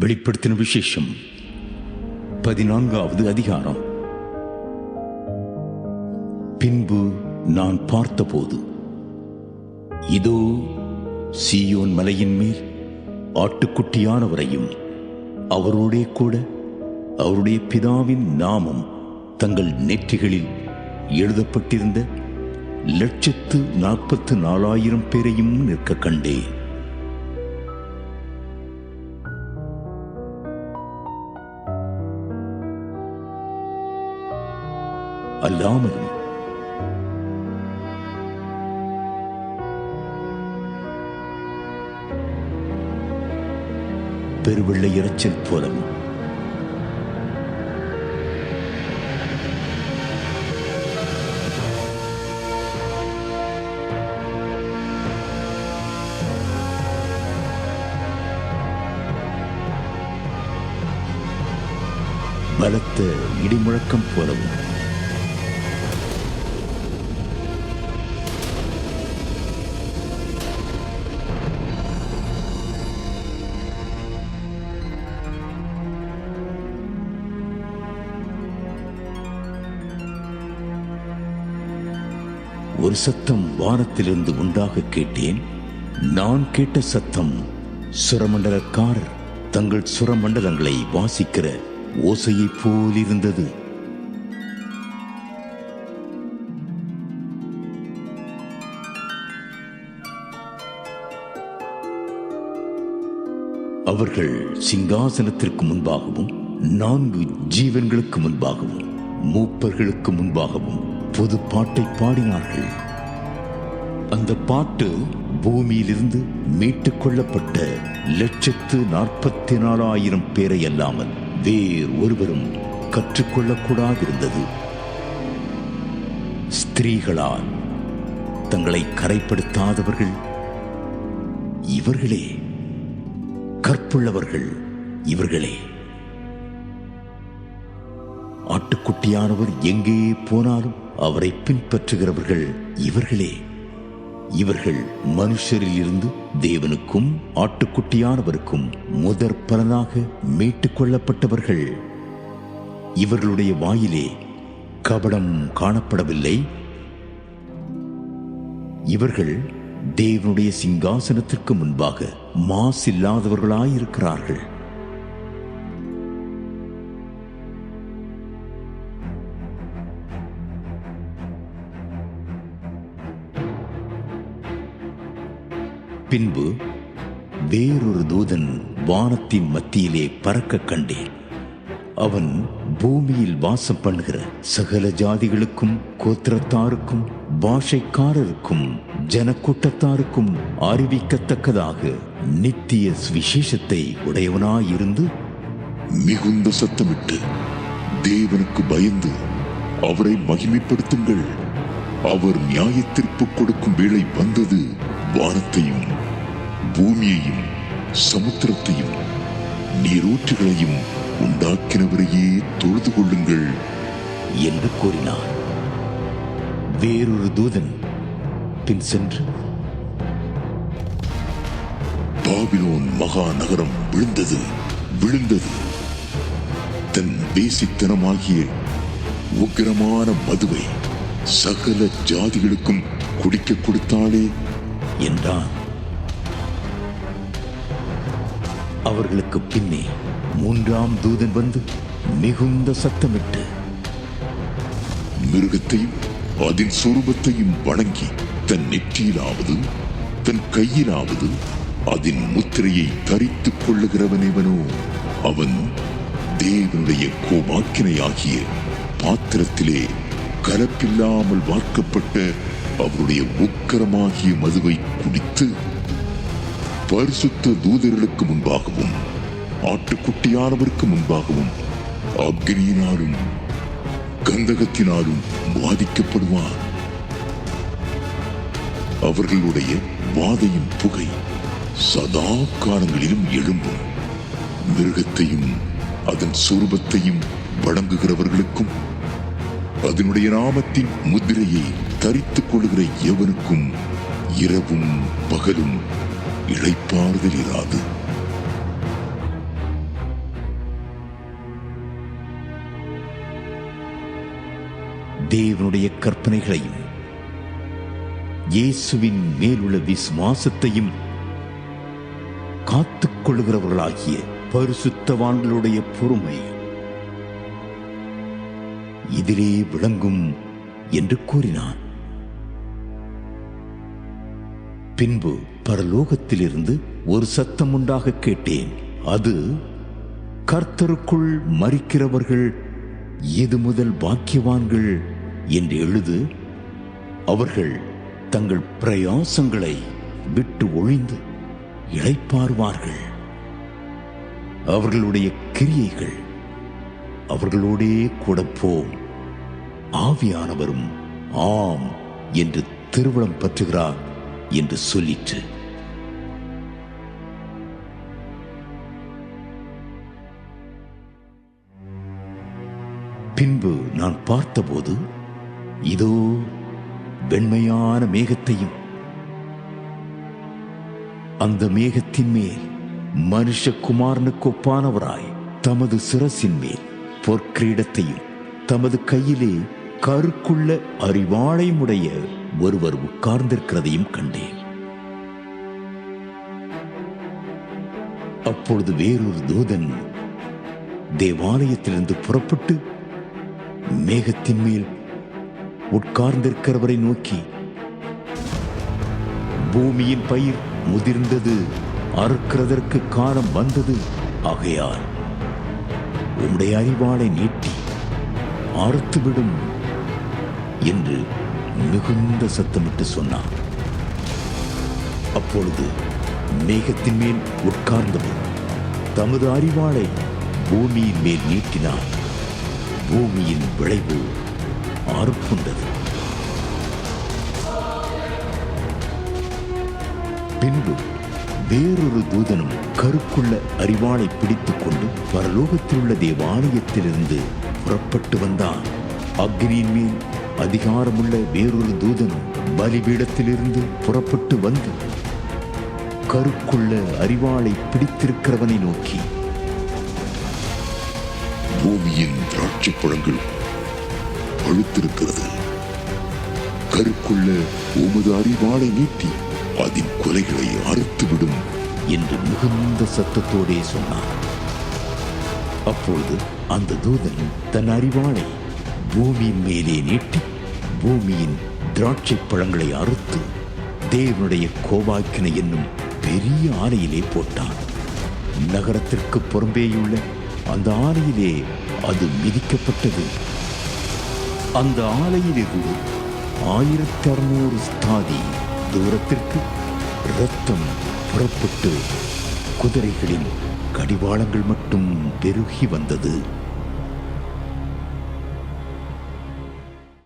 வெளிப்படுத்தின விசேஷம். பதினான்காவது அதிகாரம். பின்பு நான் பார்த்தபோது இதோ சீயோன் மலையின் மேல் ஆட்டுக்குட்டியானவரையும் அவரோடே கூட அவருடைய பிதாவின் நாமம் தங்கள் நெற்றிகளில் எழுதப்பட்டிருந்த லட்சத்து நாற்பத்து நாலாயிரம் பேரையும் நிற்க கண்டேன். அல்லாமலும் பெருவெள்ளை இறைச்சல் போலவும் பலத்த இடிமுழக்கம் போலவும். ஒரு சத்தம் வானத்திலிருந்து உண்டாக கேட்டேன். நான் கேட்ட சத்தம் சுரமண்டலக்காரர் தங்கள் சுரமண்டலங்களை வாசிக்கிற ஓசையைப் போலிருந்தது. அவர்கள் சிங்காசனத்திற்கு முன்பாகவும் நான்கு ஜீவன்களுக்கு முன்பாகவும் மூப்பர்களுக்கு முன்பாகவும் பொது பாட்டை பாடினார்கள். அந்த பாட்டு பூமியிலிருந்து மீட்டுக் கொள்ளப்பட்ட லட்சத்து நாற்பத்தி நாலாயிரம் பேரை அல்லாமல் வேறு ஒருவரும் கற்றுக்கொள்ளக்கூடாதிருந்தது. ஸ்திரீகளால் தங்களை கரைப்படுத்தாதவர்கள் இவர்களே கற்புள்ளவர்கள் இவர்களே. ஆட்டுக்குட்டியானவர் எங்கே போனாலும் அவரை பின்பற்றுகிறவர்கள் இவர்களே. இவர்கள் மனுஷரில் இருந்து தேவனுக்கும் ஆட்டுக்குட்டியானவருக்கும் முதற் பலனாக மீட்டுக் கொள்ளப்பட்டவர்கள். இவர்களுடைய வாயிலே கபடம் காணப்படவில்லை. இவர்கள் தேவனுடைய சிங்காசனத்திற்கு முன்பாக மாசில்லாதவர்களாயிருக்கிறார்கள். பின்பு வேறொரு தூதன் வானத்தின் மத்தியிலே பறக்க கண்டேன். அவன் பூமியில் வாசம் பண்ணுகிற சகல ஜாதிகளுக்கும் கோத்திரத்தாருக்கும் பாஷைக்காரருக்கும் ஜனக்கூட்டத்தாருக்கும் அறிவிக்கத்தக்கதாக நித்திய சுவிசேஷத்தை உடையவனாயிருந்து மிகுந்த சத்தமிட்டு தேவனுக்கு பயந்து அவரை மகிமைப்படுத்துங்கள். அவர் நியாயத்திற்பு கொடுக்கும் வேளை வந்தது வானத்தையும் பூமியையும் சமுத்திரத்தையும் நீரூற்றுகளையும் உண்டாக்கினவரையே தொழுது கொள்ளுங்கள் என்று கூறினார் வேறொரு தூதன் பின் சென்று பாபிலோன் மகா நகரம் விழுந்தது விழுந்தது. தன் வேசித்தனமாகிய உக்கிரமான மதுவை சகல ஜாதிகளுக்கும் குடிக்க கொடுத்தாளே என்றான். அவர்களுக்கு பின்னே மூன்றாம் தூதன் வந்து மிகுந்த சத்தமிட்டு மிருகத்தையும் அதன் சொரூபத்தையும் வணங்கி தன் நெற்றியிலாவது தன் கையிலாவது அதன் முத்திரையை தரித்துக் கொள்ளுகிறவனேவனோ அவன் தேவனுடைய கோபாக்கினையாகிய பாத்திரத்திலே கலப்பில்லாமல் வார்க்கப்பட்ட அவருடைய உக்கரமாகிய மதுவை குடித்து பரிசுத்த தூதர்களுக்கு முன்பாகவும் ஆட்டுக்குட்டியானவருக்கு முன்பாகவும் அக்னியினாலும் கந்தகத்தினாலும் பாதிக்கப்படுவார் அவர்களுடைய வாதையின் புகை சதா காலங்களிலும் எழும்பும். மிருகத்தையும் அதன் சுரூபத்தையும் வணங்குகிறவர்களுக்கும் அதனுடைய நாமத்தின் முதிரையை தரித்துக் கொள்கிற எவனுக்கும் இரவும் பகலும் இழைப்பாறுதல் இராது தேவனுடைய கற்பனைகளையும் இயேசுவின் மேலுள்ள விசுவாசத்தையும் காத்துக் கொள்கிறவர்களாகிய பரிசுத்தவான்களுடைய பொறுமை இதிலே விளங்கும் என்று கூறினான். பின்பு பரலோகத்திலிருந்து ஒரு சத்தம் உண்டாக கேட்டேன். அது கர்த்தருக்குள் மறிக்கிறவர்கள் இது முதல் பாக்கியவான்கள்? என்று எழுது அவர்கள் தங்கள் பிரயாசங்களை விட்டு ஒழிந்து இழைப்பார்வார்கள் அவர்களுடைய கிரியைகள் அவர்களோடே கூட போம். ஆவியானவரும் ஆம் என்று திருவிழம் பற்றுகிறார் என்று சொல்லிற்று. பின்பு நான் பார்த்தபோது இதோ வெண்மையான மேகத்தையும் அந்த மேகத்தின் மேல் மனுஷகுமாரனுக்கு ஒப்பானவராய் தமது சிரசின் மேல் பொற்கிரீடத்தையும் தமது கையிலே கருக்குள்ள அறிவாளையுடைய ஒருவர் உட்கார்ந்திருக்கிறதையும் கண்டேன். அப்பொழுது வேறொரு தூதன் தேவாலயத்திலிருந்து புறப்பட்டு மேகத்தின் மேல் உட்கார்ந்திருக்கிறவரை நோக்கி பூமியின் பயிர் முதிர்ந்தது அறுக்கிறதற்கு காலம் வந்தது ஆகையால் உம்முடைய அறிவாளை நீட்டி அறுத்துவிடும் என்று மிகுந்த சத்தமிட்டு சொன்னார் அப்பொழுது மேகத்தின் மேல் உட்கார்ந்தவர் தமது அறிவாளை பூமியின் மேல் நீட்டினார். பூமியின் விளைவு அறுப்புண்டது பின்பு வேறொரு தூதனும் கருக்குள்ள அறிவாளை பிடித்துக் கொண்டு பரலோகத்தில் உள்ள தேவாலயத்திலிருந்து புறப்பட்டு வந்தான். அக்னியின் மேல் அதிகாரமுள்ள வேறொரு தூதனும் பலிபீடத்திலிருந்து புறப்பட்டு வந்து கருக்குள்ள அறிவாளை பிடித்திருக்கிறவனை நோக்கி பூமியின் திராட்சை பழங்கள் பழுத்திருக்கிறது. கருக்குள்ள உமது அறிவாளை நீட்டி அதன் கொலைகளை அறுத்துவிடும் என்று மிகுந்த சத்தத்தோடே சொன்னார் அப்பொழுது அந்த தூதன் தன் அறிவாளை பூமியின் மேலே நீட்டி பூமியின் திராட்சை பழங்களை அறுத்து தேவனுடைய கோபாக்கினை என்னும் பெரிய ஆலையிலே போட்டான். நகரத்திற்கு புறம்பேயுள்ள அந்த ஆலையிலே அது மிதிக்கப்பட்டது. அந்த ஆலையிலிருந்து ஆயிரத்தி அறுநூறு ஸ்தாதி தூரத்திற்கு இரத்தம் புறப்பட்டு குதிரைகளின் கடிவாளங்கள் மட்டும் பெருகி வந்தது.